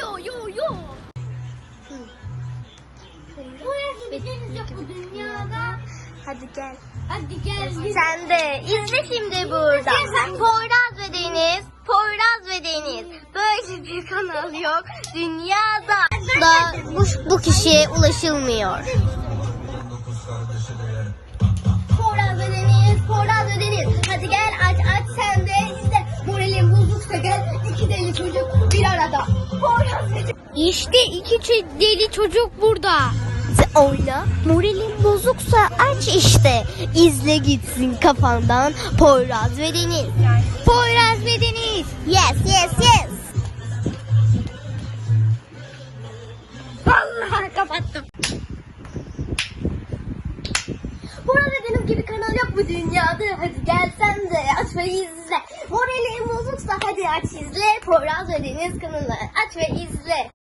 Yo yo yo. Burası bir deniz yok bu dünyada. Hadi gel. Hadi gel. Sen de izle şimdi burada. Poyraz ve Deniz, Poyraz ve Deniz. Böyle bir kanal yok dünyada. Da bu, bu kişiye ulaşılmıyor. Poyraz ve Deniz, Poyraz ve Deniz. Hadi gel aç aç sen de izle. Moralin bozuksa gel iki deli çocuk bir İşte iki deli çocuk burada. Oyna. Moralin bozuksa aç işte. İzle gitsin kafandan Poyraz ve Deniz. Poyraz ve Deniz. Yes yes yes. Vallahi kapattım. Poyraz ve Deniz gibi kanal yok bu dünyada. Hadi gel sen de aç ve izle. Moralin bozuksa hadi aç izle. Poyraz ve kanalı aç ve izle.